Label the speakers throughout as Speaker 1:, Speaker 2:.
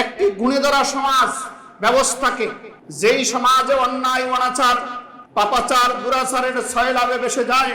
Speaker 1: একটি গুণে ধরা সমাজ ব্যবস্থাকে, যেই সমাজে অন্যায়, অনাচার, পাপাচার, দুরাচারের ছয়লাভে বেসে যায়,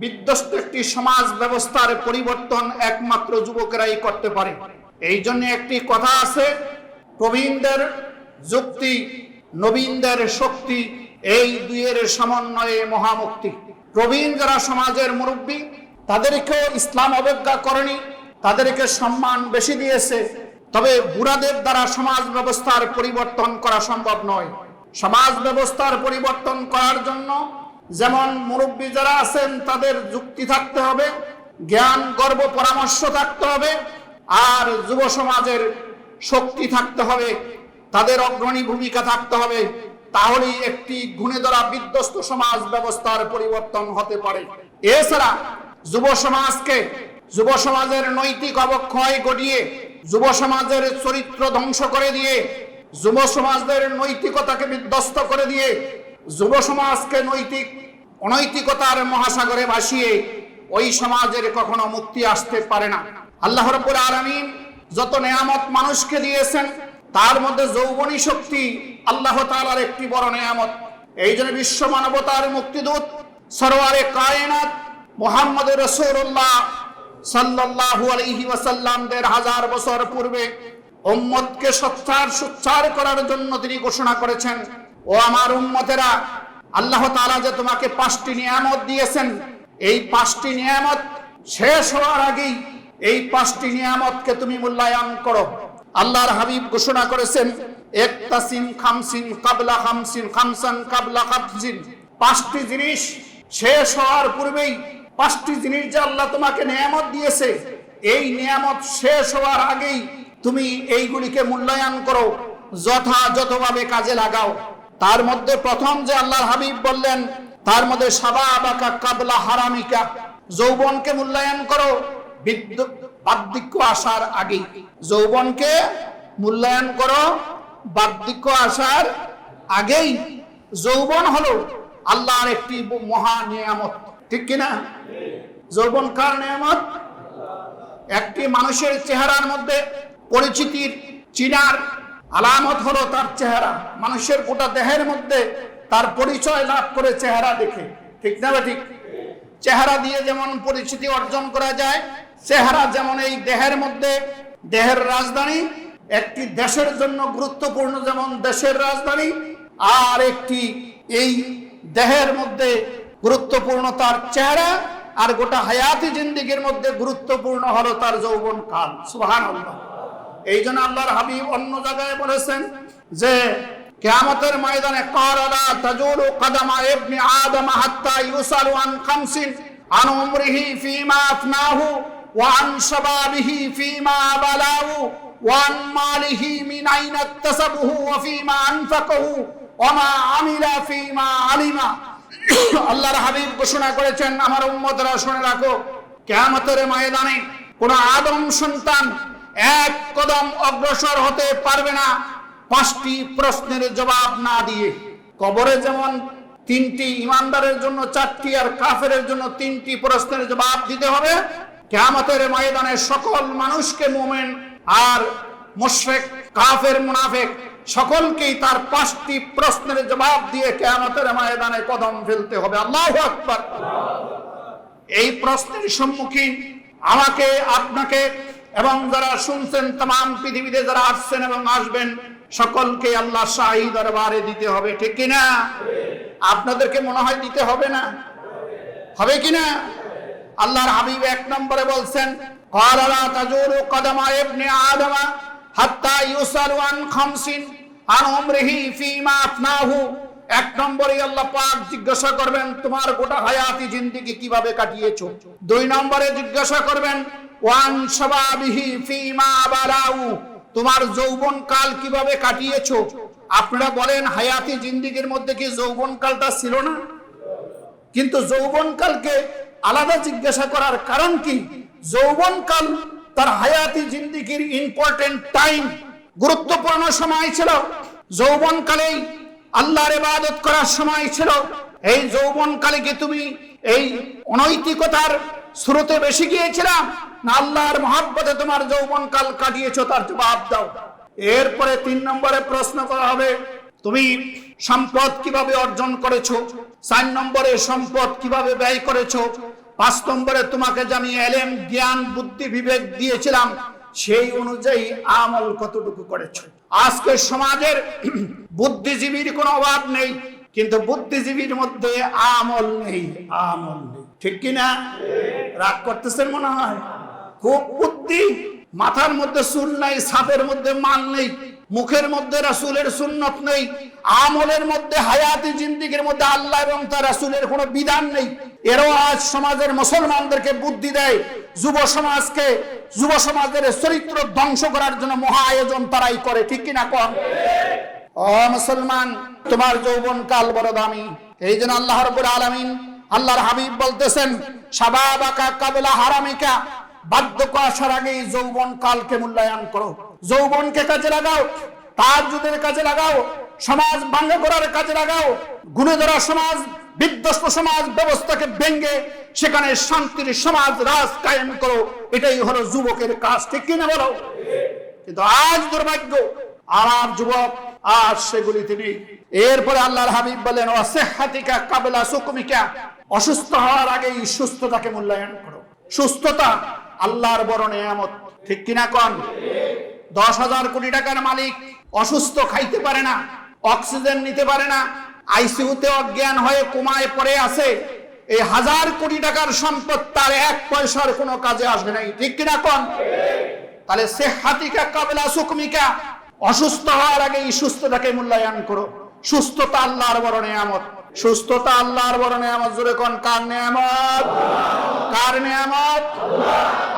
Speaker 1: বিধ্বস্ত একটি সমাজ ব্যবস্থার পরিবর্তন একমাত্র যুবকেরাই করতে পারে। এই জন্য একটি কথা আছে, প্রবীণদের যুক্তি, নবীনদের শক্তি, এই দুইয়ের সমন্বয়ে মহামুক্তি। প্রবীণ যারা সমাজের মুরব্বী, তাদেরকেও ইসলাম অবজ্ঞা করেনি, তাদেরকে সম্মান বেশি দিয়েছে তবে বুড়াদের দ্বারা সমাজ ব্যবস্থার পরিবর্তন করা সম্ভব নয়। সমাজ ব্যবস্থার পরিবর্তন করার জন্য যেমন মুরব্বী যারা আছেন, তাদের যুক্তি থাকতে হবে, জ্ঞান, গর্ব, পরামর্শ থাকতে হবে, আর যুব সমাজের শক্তি থাকতে হবে, তাদের অগ্রণী ভূমিকা থাকতে হবে। তাহলেই একটি গুণে ধরা বিধ্বস্ত সমাজ ব্যবস্থার পরিবর্তন হতে পারে। এছাড়া যুব সমাজকে, যুব সমাজের নৈতিক অবক্ষয় ঘটিয়ে যুব সমাজের চরিত্র ধ্বংস করে দিয়ে, যুব সমাজদের নৈতিকতাকে বিধ্বস্ত করে দিয়ে, যুব সমাজকে নৈতিক, অনৈতিকতার মহাসাগরে ভাসিয়ে ওই সমাজের কখনো মুক্তি আসতে পারে না। আল্লাহ রব্বুল আলামিন যত নেয়ামত মানুষকে দিয়েছেন, তার মধ্যে যৌবনী শক্তি আল্লাহ তাআলার একটি বড় নেয়ামত। এই জন্য বিশ্ব মানবতার মুক্তিদূত সরোয়ারে কায়নাত মোহাম্মদ রসুল্লাহ সাল্লাল্লাহু আলাইহি ওয়াসাল্লামদের হাজার বছর পূর্বে উম্মতকে সচ্চার সুচ্চার করার জন্য তিনি ঘোষণা করেছেন, ও আমার উম্মতেরা, আল্লাহ তাআলা যে তোমাকে পাঁচটি নিয়ামত দিয়েছেন, এই পাঁচটি নিয়ামত শেষ হওয়ার আগেই এই পাঁচটি নিয়ামতকে তুমি মূল্যায়ন করো। আল্লাহর হাবিব ঘোষণা করেছেন একতাসিন খামসিন কাবলা খামসিন, খামসান কাবলা খামসিন। পাঁচটি জিনিস শেষ হওয়ার পূর্বেই পাঁচটি জিনিস যে আল্লাহ তোমাকে নিয়ামত দিয়েছে, এই নিয়ামত শেষ হওয়ার আগেই তুমি এইগুলিকে মূল্যায়ন করো, যথাযথভাবে কাজে লাগাও। তার মধ্যে প্রথম যে আল্লাহর হাবিব বললেন, তার মধ্যে সাবা আবাকা কাবলা হারামিকা, যৌবনকে মূল্যায়ন করো বার্ধক্য আসার আগেই। যৌবনকে মূল্যায়ন করো, বার্ধক্য আসার আগেই। যৌবন হলো আল্লাহর একটি মহা নিয়ামত। ঠিক কিনা? যৌবন কার নিয়ামত? একটি মানুষের চেহারার মধ্যে পরিচিতির চিনার আলামত হলো তার চেহারা। মানুষের গোটা দেহের মধ্যে তার পরিচয় লাভ করে চেহারা দেখে। ঠিক না ঠিক? চেহারা দিয়ে যেমন পরিচিতি অর্জন করা যায়, চেহারা যেমন এই দেহের মধ্যে দেহের রাজধানী, একটি দেশের জন্য গুরুত্বপূর্ণ যেমন দেশের রাজধানী, আর একটি এই দেহের মধ্যে গুরুত্বপূর্ণ তার চেহারা আর গোটা হায়াতি জিন্দিগির মধ্যে গুরুত্বপূর্ণ হলো তার যৌবন কাল। সুহান এই জন্য আল্লাহর হাবিব অন্য জায়গায় বলেছেন যে, কেয়ামতের ময়দানে কারালা তাজুরু কদমা ইবনি আদম হাত্তা ইউসালু আন খামসিন আন উমরিহি ফিমা আফনাহু ওয়া আন শাবাবিহি ফিমা বালাহু ওয়া আন মালিহি মিন আইনা ইকতাসাবহু ওয়া ফিমা আনফাকাহু ওয়া মা আমিলা ফিমা আলিমা। আল্লাহর হাবিব ঘোষণা করেছেন, আমার উম্মতরা শুনে রাখো, কেয়ামতের ময়দানে কোন আদম সন্তান এক কদম অগ্রসর হতে পারবে না। পাঁচটি প্রশ্নের জবাব না দিয়ে, কবরে যেমন তিনটি ইমানদারের জন্য চারটি আর কাফের জন্য তিনটি প্রশ্নের জবাব দিতে হবে, কেয়ামতের ময়দানে সকল মানুষকে মোমেন আর মুশরেক কাফের মুনাফেক সকলকেই তার পাঁচটি প্রশ্নের জবাব দিয়ে কেয়ামতের ময়দানে কদম ফেলতে হবে আল্লাহ আকবার এই প্রশ্নের সম্মুখীন আমাকে আপনাকে এবং যারা শুনছেন তাম পৃথিবীতে যারা আসছেন এবং আসবেন সকলকে আল্লাহ শাহী দরবারে দিতে হবে ঠিক কিনা আপনাদেরকে মনে হয় দিতে হবে না হবে কিনা আল্লাহর হাবিব এক নম্বরে বলছেন قال لا تزور قدم ابن آدم حتى يسأل عن خمس আন ফিমা আফনাহু। এক নম্বরে আল্লাহ পাক জিজ্ঞাসা করবেন, তোমার গোটা হায়াতি জিন্দিগি কীভাবে কাটিয়েছো? দুই নম্বরে জিজ্ঞাসা করবেন, ওয়ান শাবাবিহি ফিমা বারাউ তোমার যৌবন কাল কীভাবে কাটিয়েছো? আপনারা বলেন, হায়াতি জিন্দিগির মধ্যে কি যৌবন কালটা ছিল না? কিন্তু যৌবন কালকে আলাদা জিজ্ঞাসা করার কারণ কি? যৌবন কাল তার হায়াতি জিন্দিগির ইম্পর্টেন্ট টাইম গুরুত্বপূর্ণ সময় ছিল। যৌবনকালেই আল্লাহর ইবাদত করার সময় ছিল। এই যৌবনকালে কি তুমি এই অনৈতিকতার স্রোতে বেশি গিয়েছিলাম না আল্লাহর মহাব্বতে তোমার যৌবনকাল কাটিয়েছো? তার জবাব দাও। এরপরে তিন নম্বরে প্রশ্ন করা হবে, তুমি সম্পদ কীভাবে অর্জন করেছ? চার নম্বরে সম্পদ কীভাবে ব্যয় করেছ? পাঁচ নম্বরে তোমাকে আমি এলেম, জ্ঞান, বুদ্ধি, বিবেক দিয়েছিলাম সেই অনুযায়ী আমল কতটুকু করেছ? আজকে সমাজের বুদ্ধিজীবীর কোনো অভাব নেই, কিন্তু বুদ্ধিজীবীর মধ্যে আমল নেই আমল নেই। ঠিক কিনা রাগ করতেছেন মনে হয়? খুব বুদ্ধি, মাথার মধ্যে চুল নাই, সাপের মধ্যে মাল নেই। মুখের মধ্যে রাসুলের সুন্নত নেই, আমলের মধ্যে হায়াতি জিন্দিগির মধ্যে আল্লাহ এবং তার রাসুলের কোনো বিধান নেই। এরাও আজ সমাজের মুসলমানদেরকে বুদ্ধি দেয়, যুব সমাজকে, যুব সমাজের চরিত্র ধ্বংস করার জন্য মহা আয়োজন তারাই করে, ঠিক কিনা কম ও মুসলমান, তোমার যৌবন কাল বড় দামি। এই জন্য আল্লাহ রব্বুল আলামিন আল্লাহর হাবিব বলতেছেন, সাবাবাকা কাবলা হারামিকা, বার্ধক্য আসার আগেই যৌবন কালকে মূল্যায়ন করো। যৌবনকে কাজে লাগাও তার কাজে লাগাও, সমাজ ভাঙ্গা করার কাজে লাগাও, গুণে ধরা সমাজ, বিধ্বস্ত সমাজ ব্যবস্থাকে ভেঙ্গে সেখানে শান্তির সমাজ রাজ কায়েম করো, এটাই হলো যুবকের কাজ, ঠিক কিনা বলো? কিন্তু আজ দুর্ভাগ্য আমার যুবক আজ সেগুলি নেই এরপরে আল্লাহর হাবিব বলেন, অসেহাতিকা কাবলা সুকুমিকা অসুস্থ হওয়ার আগেই সুস্থতাকে মূল্যায়ন করো। সুস্থতা আল্লাহর বড় নিয়ামত ঠিক কিনা কন? দশ হাজার কোটি টাকার মালিক অসুস্থ খাইতে পারে না, অক্সিজেন নিতে পারে না, আইসিইউতে অজ্ঞান হয়ে কুমায় পড়ে আছে, এই হাজার কোটি টাকার সম্পদ তার এক পয়সার কোনো কাজে আসবে নাই ঠিক কিনা কন? তাহলে সে হাতিকা কাবলা সুকমিকা, অসুস্থ হওয়ার আগে এই সুস্থতাকে মূল্যায়ন করো। সুস্থতা আল্লাহর বড় নিয়ামত। সুস্থতা আল্লাহর বড় নিয়ামত জুড়ে কোন? কার নিয়ামত? কার নিয়ামত?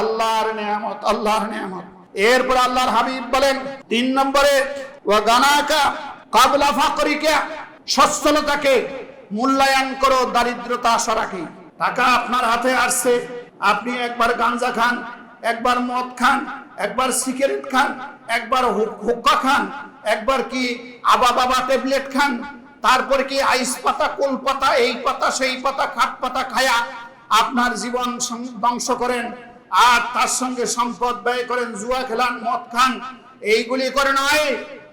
Speaker 1: আল্লাহর নিয়ামত আল্লাহর নিয়ামত। এরপর আল্লাহর হাবিব বলেন, তিন নম্বরে ও গানাকা কাবলা ফাকরিকা, সচ্ছলতাকে মূল্যায়ন করো, দারিদ্রতা আশা রাখি। টাকা আপনার হাতে আসছে, আপনি একবার গাঞ্জা খান, একবার মদ খান, একবার সিগারেট খান, একবার হুক- হুক্কা খান, একবার কি আবা বাবা ট্যাবলেট খান, তারপরে কি আইস পাতা, কোল পাতা, এই পাতা, সেই পাতা, খাট পাতা খায়া আপনার জীবন ধ্বংস করেন। আর তার সঙ্গে সম্পদ ব্যয় করেন, জুয়া খেলান, মদ খান। এইগুলি করে নয়,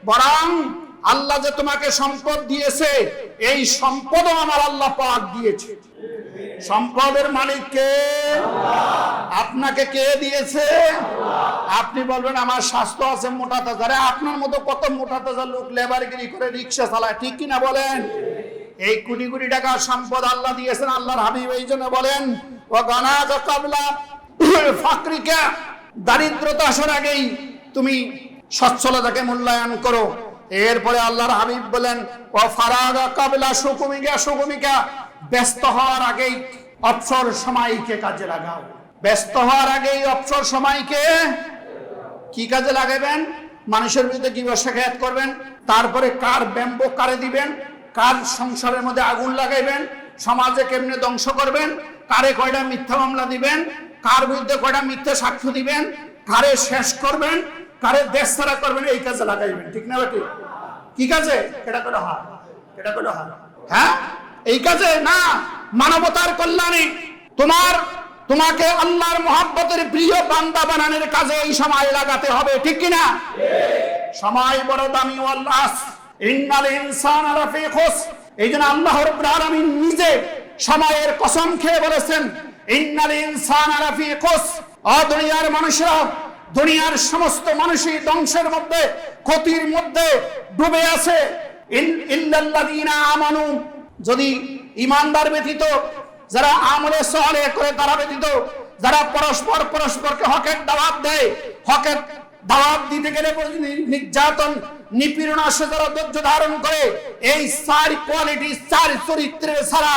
Speaker 1: বরং আল্লাহ যে তোমাকে সম্পদ দিয়েছে, এই সম্পদও আমার আল্লাহ পাক দিয়েছে। সম্পদের মালিক কে? আপনাকে কে দিয়েছে? আপনি বলবেন, আমার স্বাস্থ্য আছে মোটা তাজা। আপনার মতো কত মোটা তাজা লোক লেবারগিরি করে রিক্সা চালায়, ঠিক কিনা বলেন? এই কোটি কোটি টাকা সম্পদ আল্লাহ দিয়েছেন, আল্লাহর হাবিব এই জন্য বলেন ও গানা কাবলা ফাকরিকা দারিদ্রতা আসার আগেই তুমি সচ্ছলতাকে মূল্যায়ন করো। এরপরে আল্লাহর হাবিব বলেন ও ফারাগা কাবলা সুকুমিকা সুকুমিকা ব্যস্ত হওয়ার আগেই অবসর সময়কে কাজে লাগাও। ব্যস্ত হওয়ার আগেই অবসর সময়কে কি কাজে লাগাবেন? মানুষের বিরুদ্ধে কি শেখায়াত করবেন? তারপরে কার ব্যাম্বো কারে দিবেন? কার সংসারের মধ্যে আগুন লাগাইবেন? সমাজে কেমনে ধ্বংস করবেন? কারে কয়টা মিথ্যা মামলা দিবেন? কার বিরুদ্ধে কয়টা মিথ্যা সাক্ষ্য দিবেন? কারে শেষ করবেন? কারে দেশ ছাড়া করবেন? এই কাজে লাগাইবেন, ঠিক না বেটি? কি কাজে? এটা করে হয় এটা করে হয় হ্যাঁ? এই কাজে? না, মানবতার কল্যাণে। তোমার, তোমাকে আল্লাহর মহাব্বতের প্রিয় বান্দা বানানোর কাজে এই সময় লাগাতে হবে, ঠিক কিনা সময় বড় দামি ওয়াল্লাস ইন্নাল ইনসান লাফি খুস এই জন্য আল্লাহ রাব্বুল আলামিন নিজে সময়ের কসম খেয়ে বলেছেন ইন্নাল দুনিয়ার মানুষরা, দুনিয়ার সমস্ত মানুষই ধ্বংসের মধ্যে, ক্ষতির মধ্যে ডুবে আছে। ইল্লাল্লাযীনা আমানু, যদি ইমানদার ব্যতীত, যারা আমলে সহলে করে তারা ব্যতীত, যারা পরস্পর পরস্পরকে হকের দাওয়াত দেয়, হকের দাওয়াত দিতে গেলে নির্যাতন, নিপীড়ন আসে যারা ধৈর্য ধারণ করে এই চার কোয়ালিটি চার চরিত্রের ছাড়া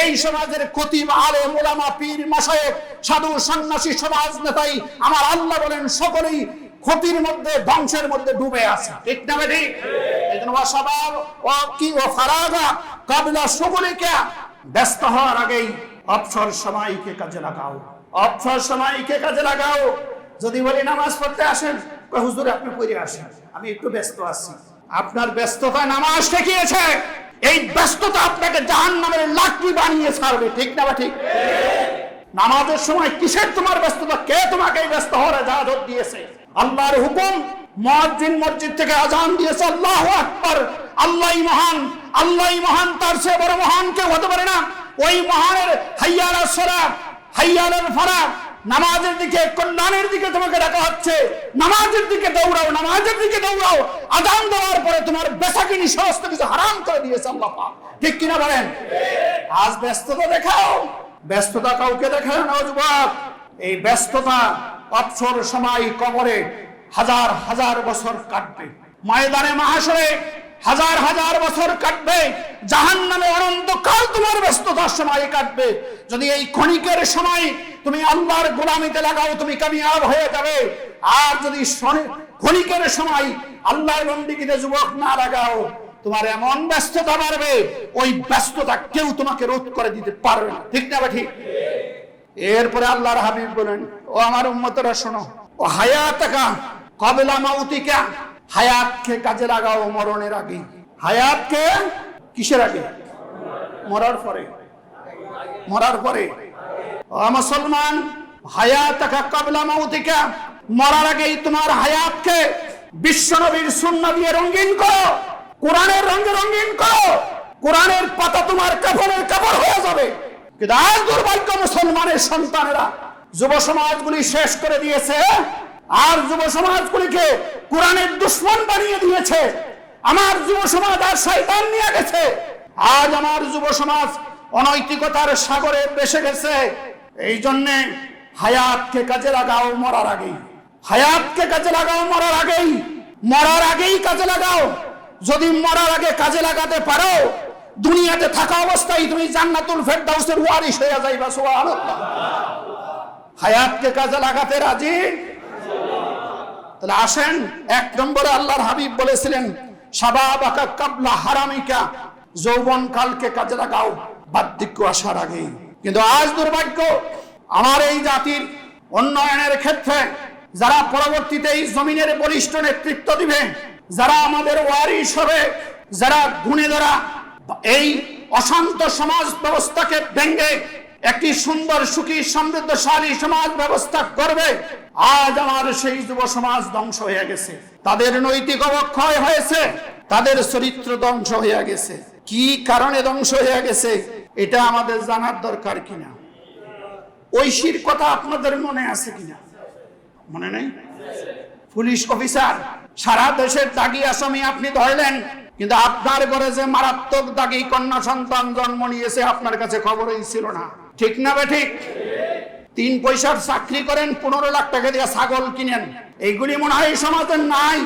Speaker 1: এই সমাজের খতিব আলে মোলামা পীর মাসায়েক সাধু, সন্ন্যাসী, সমাজ নেতাই আমার আল্লাহ বলেন সকলেই ক্ষতির মধ্যে, ধ্বংসের মধ্যে ডুবে আছে। ঠিক না জন্য অস্বভাব ও কি ও ফারাগা কাবিলা সকলিকা ব্যস্ত হওয়ার আগেই অবসর সময়কে কাজে লাগাও। অবসর সময়কে কাজে লাগাও। যদি বলি নামাজ পড়তে আসেন হুজুর, আপনি পড়ে আসেন, আমি একটু ব্যস্ত আছি। আপনার ব্যস্ততা নামাজ ঠেকিয়েছে। এই ব্যস্ততা আপনাকে জাহান নামের লাকড়ি বানিয়ে ছাড়বে, ঠিক না বা ঠিক? নামাজের সময় কিসের তোমার ব্যস্ততা? কে তোমাকে এই ব্যস্ত হওয়ার জাহাজ দিয়েছে? আল্লাহর হুকুম মুয়াজ্জিন মসজিদ থেকে আজান দিয়েছে, আল্লাহু আকবার। আল্লাহই মহান আল্লাহই মহান, তার চেয়ে বড় মহান কেউ হতে পারে না। ওই মহানের হাইয়াল সরাব হাইয়ালের ফারাক নামাজের দিকে কল্যাণের দিকে তোমাকে ডাকা হচ্ছে। নামাজের দিকে দৌড়াও, নামাজের দিকে দৌড়াও। আদান দেওয়ার পরে তোমার বেসাকিনি সমস্ত কিছু হারাম করে দিয়েছে ঠিক কিনা বলেন? আজ ব্যস্ততা দেখাও। ব্যস্ততা কাউকে দেখায় না যুবক। এই ব্যস্ততা অবসর সময় কবরে হাজার হাজার বছর কাটবে। ময়দানে মহাশয়ে হাজার হাজার বছর কাটবে। জাহান নামে অনন্তকাল তোমার ব্যস্ততার সময় কাটবে। যদি এই ক্ষণিকের সময় তুমি আল্লাহর গোলামিতে লাগাও, তুমি কামিয়াব হয়ে যাবে। আর যদি ক্ষণিকের সময় আল্লাহর বন্দিগিতে যুবক না লাগাও, তোমার এমন ব্যস্ততা বাড়বে, ওই ব্যস্ততা কেউ তোমাকে রোধ করে দিতে পারবে না। ঠিক না ঠিক? এরপরে আল্লাহর হাবিব বলেন, ও আমার উম্মতরা, শোনো। ও হায়াতাকা কবেলা মাউতিকা, হায়াতকে কাজে লাগাও মরণের আগে। হায়াতকে কিসের আগে? মরার পরে। মরার পরে। মুসলমান, হায়াতাকা কবেলা মাউতিকা, মরার আগেই তোমার হায়াতকে বিশ্বনবীর সুন্নাহ দিয়ে রঙিন করো, কোরআনের রঙে রঙিন করো, কোরআনের পাতা তোমার কাপড়ের কাপড় হয়ে যাবে। কিন্তু আজ দুর্ভাগ্য মুসলমানের সন্তানেরা যুব সমাজগুলি শেষ করে দিয়েছে, আর যুব সমাজগুলিকে কোরআনের দুশ্মন বানিয়ে দিয়েছে। আমার যুব সমাজ আর শয়তান নিয়ে গেছে। আজ আমার যুব সমাজ অনৈতিকতার সাগরে বেসে গেছে। এই জন্যে হায়াতকে কাজে লাগাও মরার আগেই। হায়াতকে কাজে লাগাও মরার আগেই। মরার আগেই কাজে লাগাও। যদি মরার আগে কাজে লাগাতে পারো, দুনিয়াতে থাকা অবস্থায় তুমি জান্নাতুল ফেরদাউসের ওয়ারিশ হয়ে যাইবা, সুবহানাল্লাহ। হায়াতকে কাজে লাগাতে রাজি? তাহলে আসেন, এক নম্বরে আল্লাহর হাবিব বলেছিলেন সাবাবাকা কাবলা যৌবন কালকে কাজে লাগাও, বার্ধক্য আসার আগেই কিন্তু আজ দুর্ভাগ্য, আমার এই জাতির উন্নয়নের ক্ষেত্রে যারা পরবর্তীতে এই জমিনের বলিষ্ঠ নেতৃত্ব দিবে, যারা আমাদের ওয়ারিশ হবে, যারা গুণে ধরা, এই অশান্ত সমাজ ব্যবস্থাকে ভেঙ্গে একটি সুন্দর, সুখী, সমৃদ্ধশালী সমাজ ব্যবস্থা করবে। আজ আমার সেই যুব সমাজ ধ্বংস হয়ে গেছে। তাদের নৈতিক অবক্ষয় হয়েছে। তাদের চরিত্র ধ্বংস হয়ে গেছে। কি কারণে ধ্বংস হয়ে গেছে, এটা আমাদের জানার দরকার কিনা? ঐশীর কথা আপনাদের মনে আছে কিনা? মনে নেই? পুলিশ অফিসার, সারা দেশের দাগি আসামি আপনি ধরলেন, কিন্তু আপনার ঘরে যে মারাত্মক দাগি কন্যা সন্তান জন্ম নিয়েছে, আপনার কাছে খবরই ছিল না। ঠিক না বে ঠিক? তিন পয়সার চাকরি করেন, পনেরো লাখ টাকা দিয়ে ছাগল কিনেন। এইগুলি মনে হয় সমাজের নাই।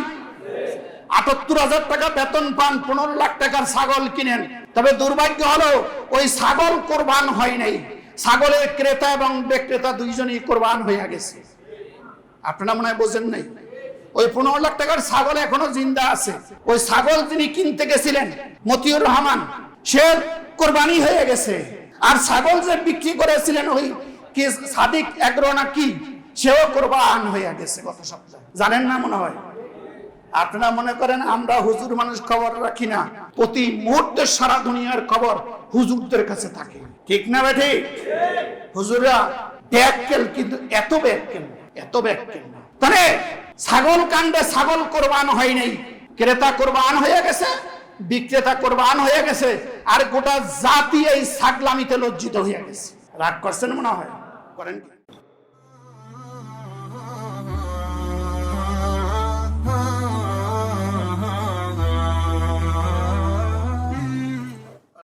Speaker 1: আটাত্তর হাজার টাকা বেতন পান, পনেরো লাখ টাকার ছাগল কিনেন। তবে দুর্ভাগ্য হলো, ওই ছাগল কোরবান হয় নাই। ছাগলের ক্রেতা এবং বিক্রেতা দুইজনই কোরবান হয়ে গেছে। আপনারা মনে হয় বোঝেন নাই? ওই পনেরো লাখ টাকার ছাগল এখনও জিন্দা আছে। ওই ছাগল তিনি কিনতে গেছিলেন, মতিউর রহমান। সে কোরবানি হয়ে গেছে। আর ছাগল যে বিক্রি করেছিলেন ওই কি সাদিক এগ্রো না কি, সেও কোরবান হয়ে গেছে গত সপ্তাহে। জানেন না মনে হয়? আপনারা মনে করেন আমরা হুজুর মানুষ খবর রাখি না? প্রতি মুহূর্তে সারা দুনিয়ার খবর হুজুরদের কাছে থাকে। ঠিক না বেঠি? হুজুররা ব্যাককেল কিন্তু এত ব্যাককেল এত ব্যাককেল। তাহলে ছাগল কাণ্ডে ছাগল কোরবান হয় নাই, ক্রেতা কোরবান হয়ে গেছে? বিক্রেতা কোরবান হয়ে গেছে, আর গোটা জাতি এই ছাগলামিতে লজ্জিত হয়ে গেছে। রাগ করছেন মনে হয়? করেন কি?